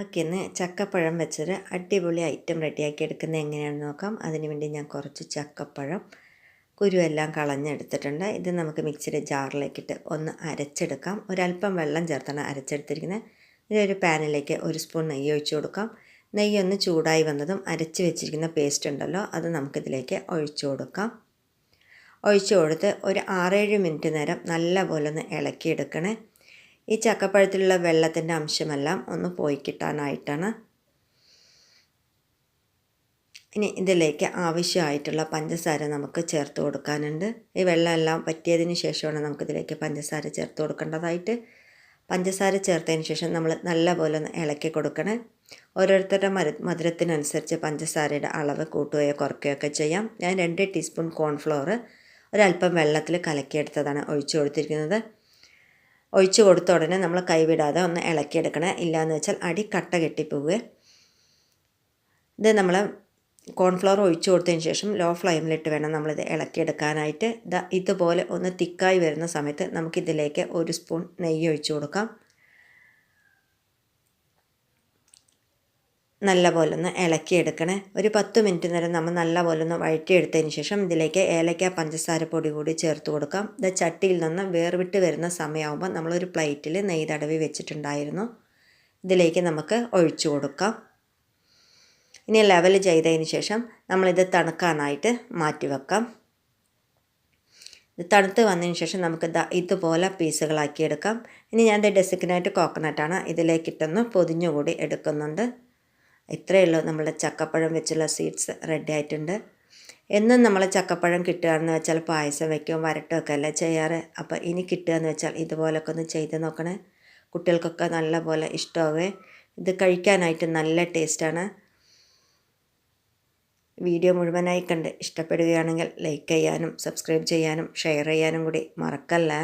നമുക്കിന്ന് ചക്കപ്പഴം വെച്ചൊരു അടിപൊളി ഐറ്റം റെഡിയാക്കി എടുക്കുന്നത് എങ്ങനെയാണെന്ന് നോക്കാം. അതിന് വേണ്ടി ഞാൻ കുറച്ച് ചക്കപ്പഴം കുരുവെല്ലാം കളഞ്ഞെടുത്തിട്ടുണ്ട്. ഇത് നമുക്ക് മിക്സിയുടെ ജാറിലേക്കിട്ട് ഒന്ന് അരച്ചെടുക്കാം. ഒരല്പം വെള്ളം ചേർത്താണ് അരച്ചെടുത്തിരിക്കുന്നത്. ഇതൊരു പാനിലേക്ക് ഒരു സ്പൂൺ നെയ്യ് ഒഴിച്ചു കൊടുക്കാം. നെയ്യ് ഒന്ന് ചൂടായി വന്നതും അരച്ച് വെച്ചിരിക്കുന്ന പേസ്റ്റ് ഉണ്ടല്ലോ അത് നമുക്കിതിലേക്ക് ഒഴിച്ചു കൊടുക്കാം. ഒഴിച്ചു കൊടുത്ത് ഒരു ആറേഴ് മിനിറ്റ് നേരം നല്ല പോലെ ഒന്ന് ഇളക്കിയെടുക്കണേ. ഈ ചക്കപ്പഴത്തിലുള്ള വെള്ളത്തിന്റെ അംശമെല്ലാം ഒന്ന് പോയി കിട്ടാനായിട്ടാണ് ഇനി ഇതിലേക്ക് ആവശ്യമായിട്ടുള്ള പഞ്ചസാര നമുക്ക് ചേർത്ത് കൊടുക്കാനുണ്ട്. ഈ വെള്ളമെല്ലാം പറ്റിയതിന് ശേഷമാണ് നമുക്കിതിലേക്ക് പഞ്ചസാര ചേർത്ത് കൊടുക്കേണ്ടതായിട്ട്. പഞ്ചസാര ചേർത്തതിന് ശേഷം നമ്മൾ നല്ലപോലെ ഒന്ന് ഇളക്കി കൊടുക്കണം. ഓരോരുത്തരുടെ മര മധുരത്തിനനുസരിച്ച് പഞ്ചസാരയുടെ അളവ് കൂട്ടുകയോ കുറയ്ക്കുകയോ ഒക്കെ ചെയ്യാം. ഞാൻ രണ്ട് ടീസ്പൂൺ കോൺഫ്ലോർ ഒരല്പം വെള്ളത്തിൽ കലക്കിയെടുത്തതാണ് ഒഴിച്ചു കൊടുത്തിരിക്കുന്നത്. ഒഴിച്ചു കൊടുത്ത ഉടനെ നമ്മൾ കൈവിടാതെ ഒന്ന് ഇളക്കിയെടുക്കണേ. ഇല്ലയെന്ന് വെച്ചാൽ അടി കട്ട കെട്ടിപ്പോവുക ഇത് നമ്മൾ കോൺഫ്ലവർ ഒഴിച്ചു കൊടുത്തതിന് ശേഷം ലോ ഫ്ലെയിമിലിട്ട് വേണം നമ്മളിത് ഇളക്കിയെടുക്കാനായിട്ട്. ഇതാ ഇതുപോലെ ഒന്ന് തിക്കായി വരുന്ന സമയത്ത് നമുക്കിതിലേക്ക് ഒരു സ്പൂൺ നെയ്യ് ഒഴിച്ചു കൊടുക്കാം. നല്ലപോലെ ഒന്ന് ഇളക്കിയെടുക്കണേ. ഒരു പത്ത് മിനിറ്റ് നേരം നമ്മൾ നല്ലപോലെ ഒന്ന് വഴറ്റിയെടുത്തതിന് ശേഷം ഇതിലേക്ക് ഏലക്ക പഞ്ചസാര പൊടി കൂടി ചേർത്ത് കൊടുക്കാം. ഇത് ചട്ടിയിൽ നിന്ന് വേർവിട്ട് വരുന്ന സമയമാകുമ്പോൾ നമ്മളൊരു പ്ലേറ്റിൽ നെയ് തടവി വെച്ചിട്ടുണ്ടായിരുന്നു. ഇതിലേക്ക് നമുക്ക് ഒഴിച്ചു കൊടുക്കാം. ഇനി ലെവൽ ചെയ്തതിന് ശേഷം നമ്മളിത് തണുക്കാനായിട്ട് മാറ്റി വെക്കാം. ഇത് തണുത്ത് വന്നതിന് ശേഷം നമുക്ക് ഇതുപോലെ പീസുകളാക്കി എടുക്കാം ഇനി ഞാൻ ഡെസിഗ്നേറ്റ് കോക്കനട്ടാണ് ഇതിലേക്കിട്ടൊന്ന് പൊതിഞ്ഞുകൂടി എടുക്കുന്നുണ്ട്. ഇത്രയേ ഉള്ളൂ നമ്മുടെ ചക്കപ്പഴം വെച്ചുള്ള സ്വീറ്റ്സ് റെഡി ആയിട്ടുണ്ട്. എന്നും നമ്മൾ ചക്കപ്പഴം കിട്ടുകയെന്ന് വെച്ചാൽ പായസം വയ്ക്കും വരട്ടുമൊക്കെ അല്ലേ ചെയ്യാറ്? അപ്പോൾ ഇനി കിട്ടുകയെന്ന് വെച്ചാൽ ഇതുപോലൊക്കെ ഒന്ന് ചെയ്ത് നോക്കണേ. കുട്ടികൾക്കൊക്കെ നല്ല പോലെ ഇഷ്ടമാവേ. ഇത് കഴിക്കാനായിട്ട് നല്ല ടേസ്റ്റാണ്. വീഡിയോ മുഴുവനായി കണ്ട് ഇഷ്ടപ്പെടുകയാണെങ്കിൽ ലൈക്ക് ചെയ്യാനും സബ്സ്ക്രൈബ് ചെയ്യാനും ഷെയർ ചെയ്യാനും കൂടി മറക്കല്ലേ.